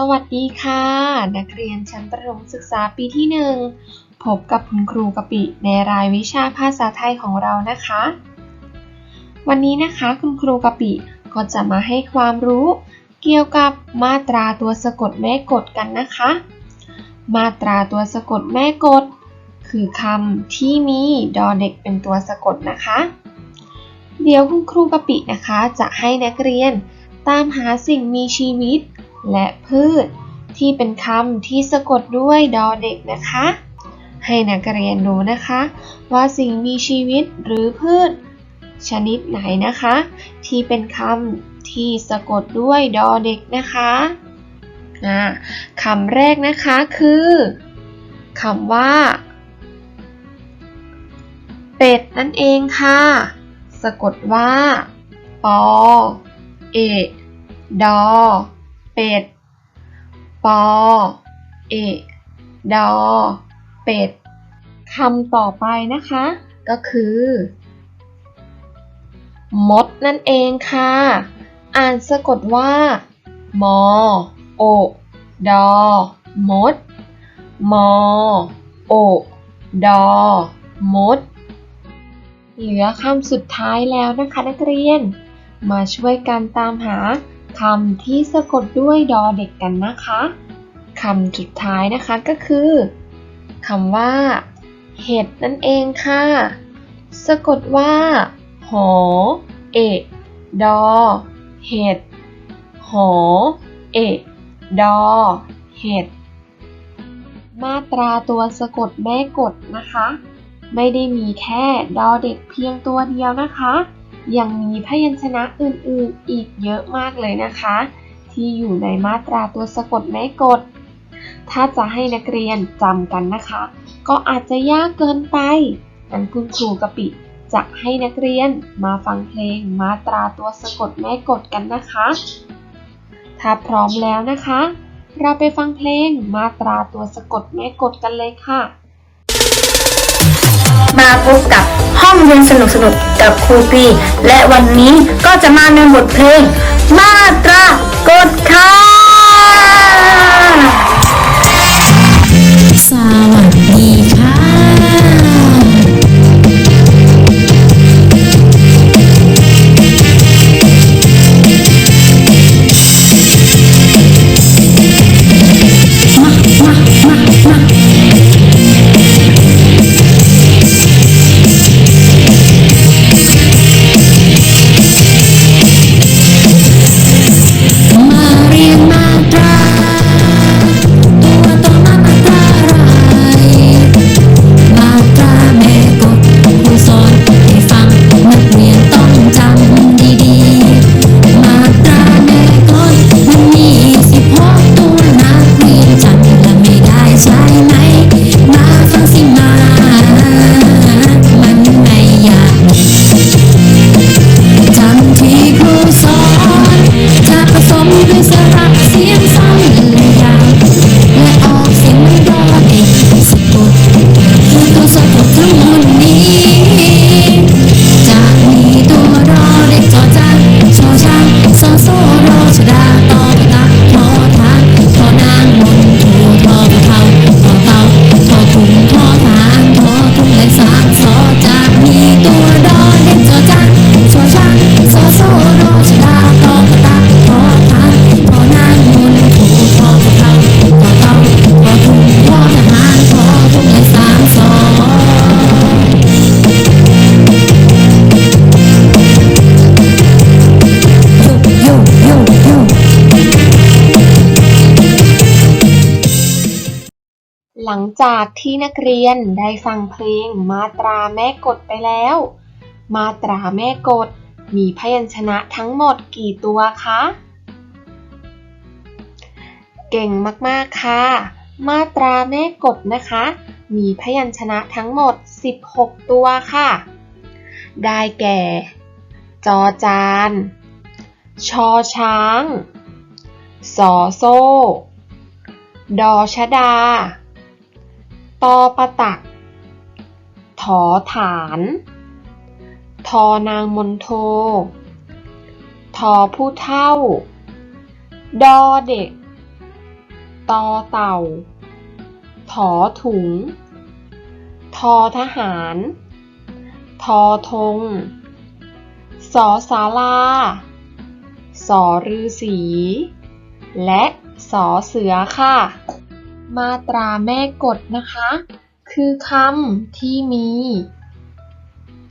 สวัสดีค่ะ นักเรียนชั้นประถมศึกษาปีที่หนึ่งพบกับคุณครูกะปิในรายวิชาภาษาไทยของเรานะคะ วันนี้นะคะคุณครูกะปิก็จะมาให้ความรู้ เกี่ยวกับมาตราตัวสะกดแม่กฎกันนะคะ มาตราตัวสะกดแม่กฎคือคำที่มีดอเด็กเป็นตัวสะกดนะคะ เดี๋ยวคุณครูกะปินะคะจะให้นักเรียนตามหาสิ่งมีชีวิต และพืช ที่เป็นคำที่สะกดด้วยดอเด็กนะคะ ให้นักเรียนรู้นะคะ ว่าสิ่งมีชีวิตหรือพืช ชนิดไหนนะคะ ที่เป็นคำที่สะกดด้วยดอเด็กนะคะคำแรกนะคะคือคำว่า เป็ดนั่นเองค่ะ สะกดว่า ปอ เอดอ เป็ด ปอ เอกดอ เป็ด คำต่อไปนะคะ ก็คือ มดนั่นเองค่ะ อ่านสะกดว่า มอ โอ ดอ มด มอ โอ ดอ มด เหลือคำสุดท้ายแล้วนะคะนักเรียน มาช่วยกันตามหา คำที่สะกดด้วยดอเด็กกันนะคะคำสุดท้ายนะคะก็คือคำว่า เห็ดนั่นเองค่ะ สะกดว่า หอ เอกดอ เห็ด หอ เอกดอ เห็ด มาตราตัวสะกดแม่กฎนะคะ ไม่ได้มีแค่ดอเด็กเพียงตัวเดียวนะคะ ยังมีพยัญชนะอื่นๆ อีกเยอะมากเลยนะคะ ที่อยู่ในมาตราตัวสะกดแม่กฎถ้าจะให้นักเรียนจำกันนะคะ ก็อาจจะยากเกินไปงั้นคุณครูกะปิจะให้นักเรียนมาฟังเพลงมาตราตัวสะกดแม่กฎกันนะคะ ถ้าพร้อมแล้วนะคะ เราไปฟังเพลงมาตราตัวสะกดแม่กฎกันเลยค่ะ มาพบกับห้องเรียนสนุกสนุกๆกับครูปี และวันนี้ก็จะมาในบทเพลง มาตรากฎค่ะสวัส หลังจากที่นักเรียนได้ฟังเพลงมาตราแม่กฎไปแล้ว มาตราแม่กฎมีพยัญชนะทั้งหมดกี่ตัวคะ เก่งมากๆค่ะ มาตราแม่กฎนะคะ มีพยัญชนะทั้งหมด 16 ตัวค่ะ ได้แก่ จอจาน ชอช้าง สอโซ่ ดอชดา ตอประตัก ถอฐาน ทอนางมนโท ทอผู้เท่า ดอเด็ก ตอเต่า ถอถุง ทอทหาร ทอธง สอศาลา สอฤาษี และสอเสือค่ะ มาตราแม่กฎนะคะ คือคำที่มี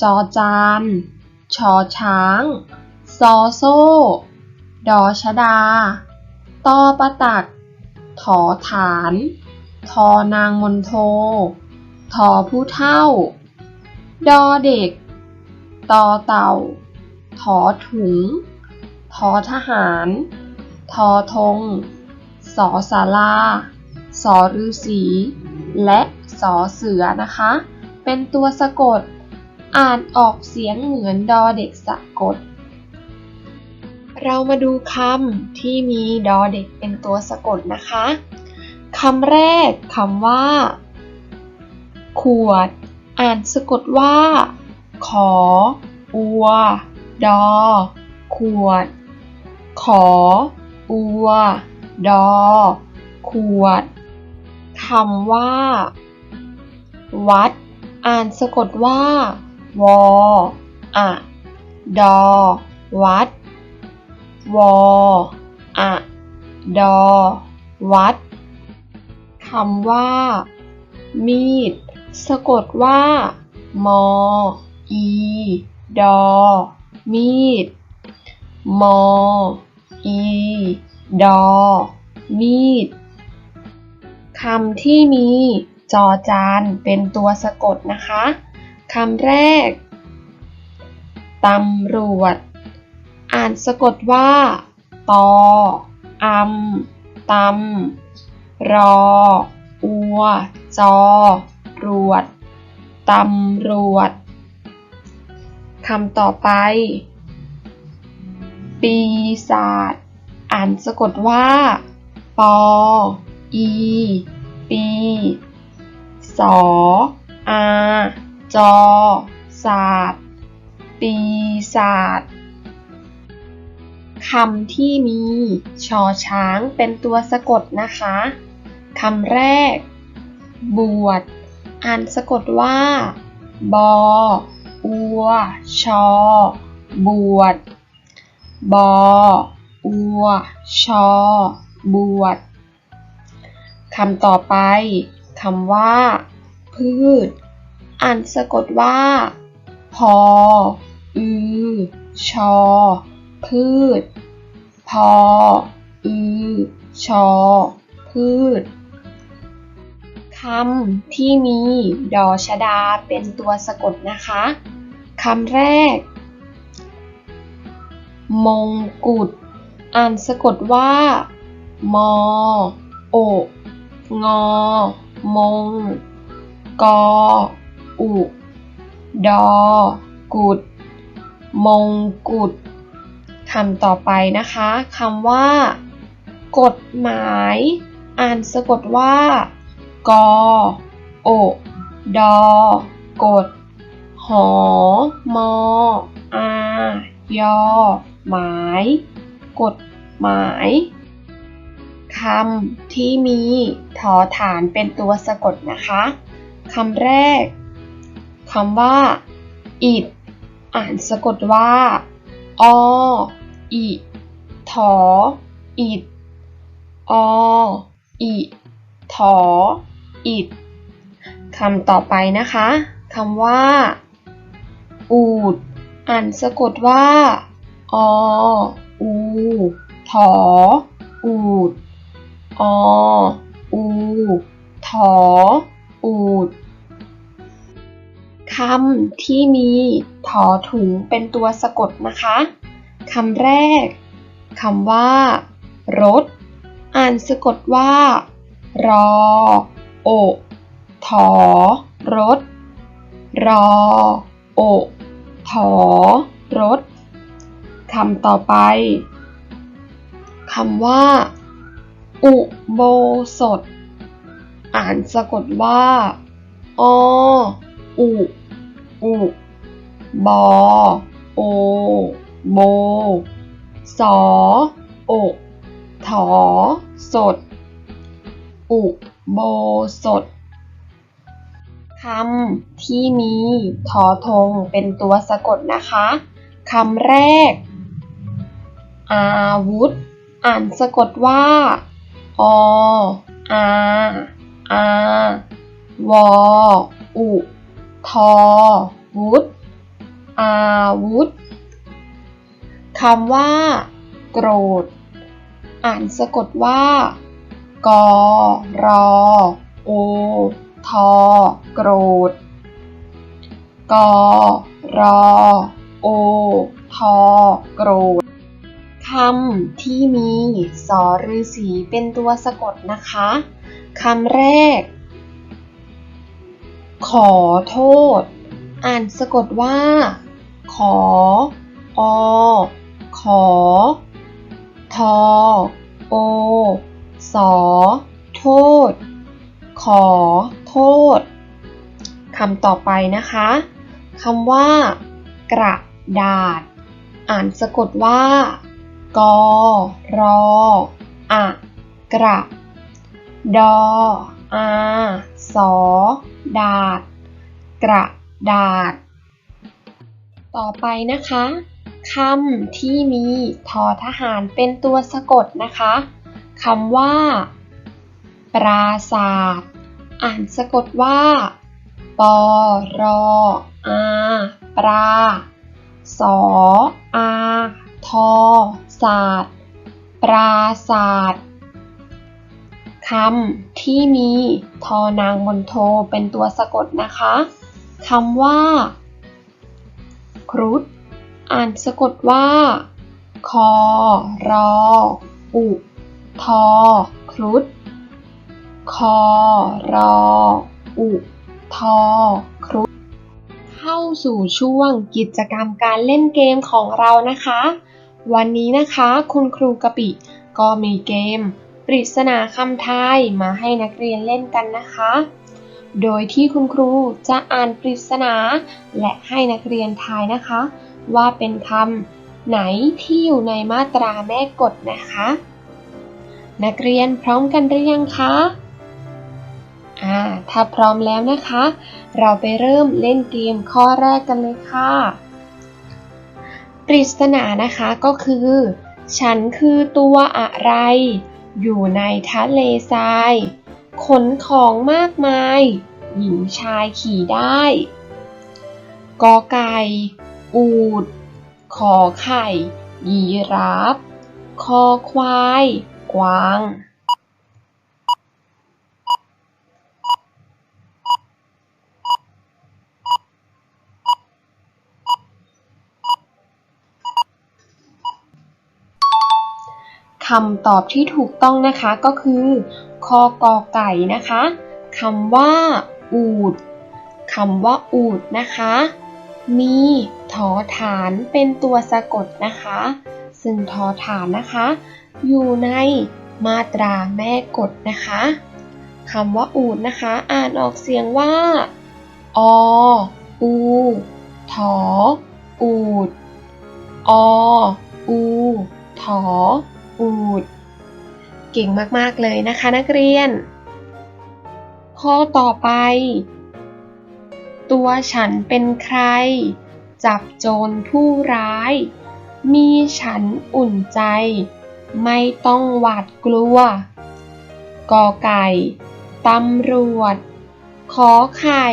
จอจาน ชอช้าง ซอโซ่ ดอชดา ตอประตัก ถอฐาน ทอนางมนโท ทอผู้เท่า ดอเด็ก ตอเต่า ถอถุง ทอทหาร ทอธง สอศาลา สอฤาษีและสอเสือนะคะ เป็นตัวสะกด อ่านออกเสียงเหมือนดอเด็กสะกด เรามาดูคำที่มีดอเด็กเป็นตัวสะกดนะคะคำแรกคำว่า ขวด อ่านสะกดว่า ขอ อัว ดอ ขวด ขอ อัว ดอ ขวด คำว่า วัด อ่านสะกดว่า วออะดอ วัด วออะดอ วัดคำว่า มีด สะกดว่า มอ อี ดอ มีด มอ อี ดอ มีด คำที่มีจอจานเป็นตัวสะกดนะคะคำแรกตำรวจ อ่านสะกดว่า ตออำตำรอ อัว จอ รวดตำรวจคำต่อไป ปีศาจ อ่านสะกดว่า ปอ อีปีสออาจอศาสตร์ปีศาจคำที่มีชอช้างเป็นตัวสะกดนะคะคำแรก บวชอ่านสะกดว่า บอ อัว ชอ บวช บอ อัว ชอ บวช คำต่อไปคำว่า พืช อ่านสะกดว่า พอ อือ ชอ พืช พอ อือ ชอ พืชคำที่มีดอชดาเป็นตัวสะกดนะคะคำแรก มงกุฎ อ่านสะกดว่า มอ โอ งอ มง กอ อุ ดอ กุด มงกุฎคำต่อไปนะคะคำว่า กฎหมาย อ่านสะกดว่า กอ โอ ดอ กด หอ มอ อา ยอ หมาย กฎหมาย คำที่มีทอฐานเป็นตัวสะกดนะคะคำแรกคำว่า อิดอ่านสะกดว่าออิถออิดออิถออิดคำต่อไปนะคะคำว่า อูด อ่านสะกดว่า อ อู ถอ อูด ออู ถอ อูด คำที่มีถอถุงเป็นตัวสะกดนะคะ คำแรก คำว่า รถ อ่านสะกดว่า รอ โอ ถอ รถ รอ โอ ถอ รถ คำต่อไป คำว่า อุโบสถ อ่านสะกดว่า ออุอุบอโอโบสอโอถอสด อุโบสถคำที่มีทอทงเป็นตัวสะกดนะคะคำแรก อาวุธ อ่านสะกดว่า ออาอาวอุทอวุธอาวุธคำว่า โกรธ อ่านสะกดว่ากรอโอทอโกรธกรอโอทอโกรธ คำที่มีสอฤาษีเป็นตัวสะกดนะคะคำแรก ขอโทษ อ่านสะกดว่า ขอ อ ขอ ทอ โอ สอ โทษ ขอ โทษคำต่อไปนะคะคำว่า กระดาษ อ่านสะกดว่า กรออะกระ ดออาสอ ดาษกระดาษ ต่อไปนะคะคำที่มีทอทหารเป็นตัวสะกดนะคะคำว่า ปราศาสตร์อ่านสะกดว่า ปอรออาปรา สออา ทอศาสตร์ปราศาสตร์คำที่มีทอนางมนโทเป็นตัวสะกดนะคะคำว่า ครุฑอ่านสะกดว่า คอ รอ อุ ทอ ครุฑคอ รอ อุ ทอ ครุฑเข้าสู่ช่วงกิจกรรมการเล่นเกมของเรานะคะ วันนี้นะคะคุณครูกะปิก็มีเกม ปริศนาคำทายมาให้นักเรียนเล่นกันนะคะ โดยที่คุณครูจะอ่านปริศนา และให้นักเรียนทายนะคะ ว่าเป็นคำไหนที่อยู่ในมาตราแม่กฎนะคะ นักเรียนพร้อมกันหรือยังคะอ่าถ้าพร้อมแล้วนะคะ เราไปเริ่มเล่นเกมข้อแรกกันเลยค่ะ ปริศนานะคะก็คือ ฉันคือตัวอะไร อยู่ในทะเลทราย ขนของมากมาย หญิงชายขี่ได้กอไก่ อูด ขอไข่ ยีราฟ คอควาย กวางำตอบที่ถูกต้องนะคะก็คือคอกอไก่นะคะคำว่า อูดคำว่าอูดนะคะ มีทอฐานเป็นตัวสะกดนะคะ ซึ่งทอฐานนะคะ อยู่ในมาตราแม่กฎนะคะคำว่าอูดนะคะ อ่านออกเสียงว่า ออูถออูด ออูถอ อูด เก่งมากๆเลยนะคะนักเรียน ข้อต่อไป ตัวฉันเป็นใคร จับโจรผู้ร้าย มีฉันอุ่นใจ ไม่ต้องหวาดกลัว กอไก่ ตำรวจ ขอไข่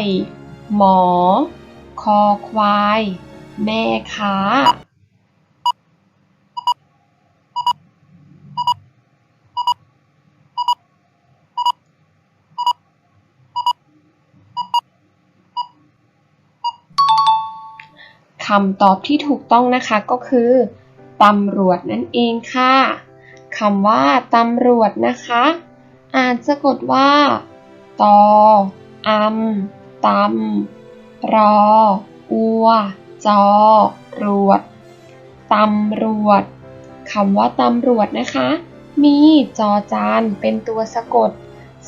หมอ คอควาย แม่ค้า คำตอบที่ถูกต้องนะคะก็คือตำรวจนั่นเองค่ะคำว่าตำรวจนะคะ อ่านสะกดว่าตออำตำรอ อัว จอ รวดตำรวจคำว่าตำรวจนะคะ มีจอจานเป็นตัวสะกด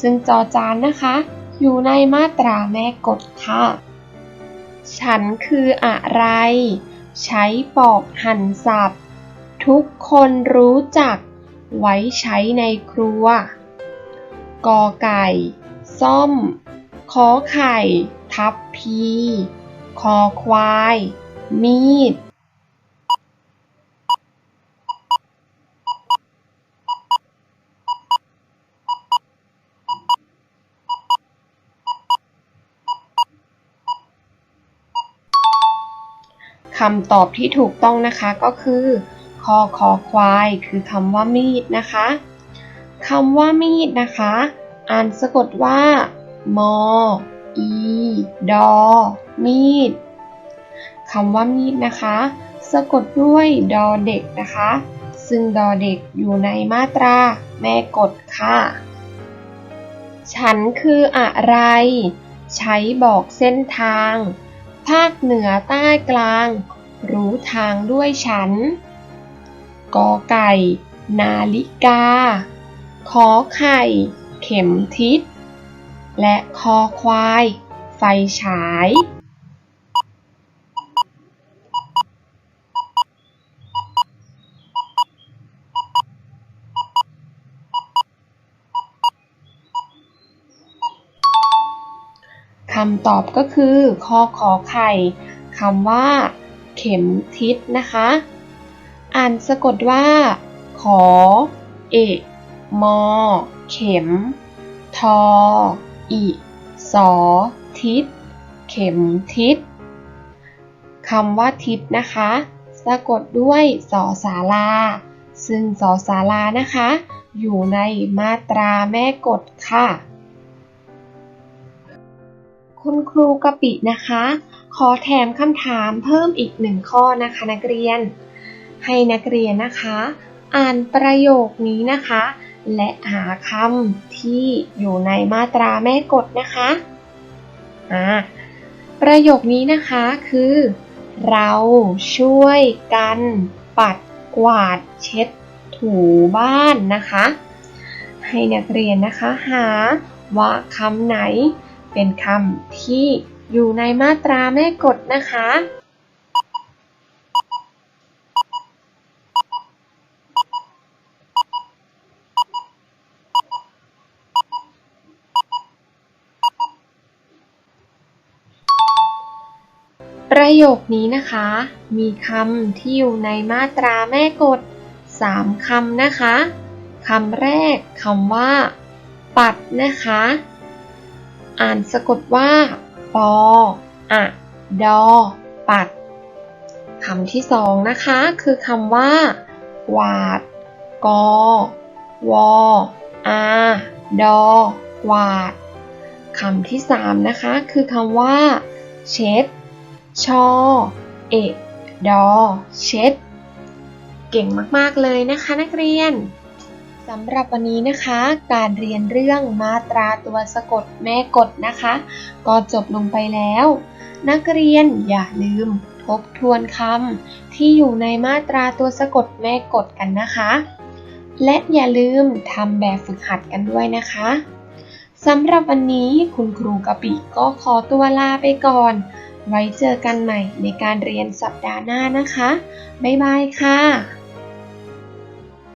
ซึ่งจอจานนะคะ อยู่ในมาตราแม่กฎค่ะ ฉันคืออะไร ใช้ปอกหั่นสับ ทุกคนรู้จัก ไว้ใช้ในครัว กอไก่ ส้ม ขอไข่ ทับพี คอควาย มีด คำตอบที่ถูกต้องนะคะก็คือคอคอควาย คือคำว่ามีดนะคะคำว่ามีดนะคะ อ่านสะกดว่า มอ อี ดอ มีดคำว่ามีดนะคะ สะกดด้วยดอเด็กนะคะ ซึ่งดอเด็กอยู่ในมาตรา แม่กดค่ะ ฉันคืออะไร ใช้บอกเส้นทาง ภาคเหนือใต้กลาง รู้ทางด้วยฉัน กอไก่ นาฬิกา ขอไข่ เข็มทิศ และคอควาย ไฟฉายำตอบก็คือข้อขอไข่คำว่า เข็มทิศนะคะ อ่านสะกดว่า ขอ เอกมอ เข็ม ทอ อิสอ ทิศ เข็มทิศคำว่าทิศนะคะ สะกดด้วยสอสาราซึ่งสอสารานะคะ อยู่ในมาตราแม่กฎค่ะ คุณครูกะปินะคะ ขอแถมคำถามเพิ่มอีกหนึ่งข้อนะคะนักเรียน ให้นักเรียนนะคะ อ่านประโยคนี้นะคะ และหาคำที่อยู่ในมาตราแม่กฎนะคะอ่าประโยคนี้นะคะคือ เราช่วยกันปัดกวาดเช็ดถูบ้านนะคะ ให้นักเรียนนะคะหาว่าคำไหน เป็นคำที่อยู่ในมาตราแม่กฎนะคะ ประโยคนี้นะคะ มีคำที่อยู่ในมาตราแม่กฎ3คำนะคะคำแรกคำว่า ปัดนะคะ อ่านสะกดว่า ปออะดอ ปัด คำที่สองนะคะ คือคำว่า กวาด กอ วออาดอ กวาด คำที่สามนะคะ คือคำว่า เช็ด ชอ เอดอ เช็ด เก่งมาก ๆ เลยนะคะนักเรียน สำหรับวันนี้นะคะ การเรียนเรื่องมาตราตัวสะกดแม่กฎนะคะ ก็จบลงไปแล้ว นักเรียนอย่าลืมทบทวนคำที่อยู่ในมาตราตัวสะกดแม่กฎกันนะคะ และอย่าลืมทำแบบฝึกหัดกันด้วยนะคะสำหรับวันนี้คุณครูกะปิก็ขอตัวลาไปก่อน ไว้เจอกันใหม่ในการเรียนสัปดาห์หน้านะคะ บ๊ายบายค่ะ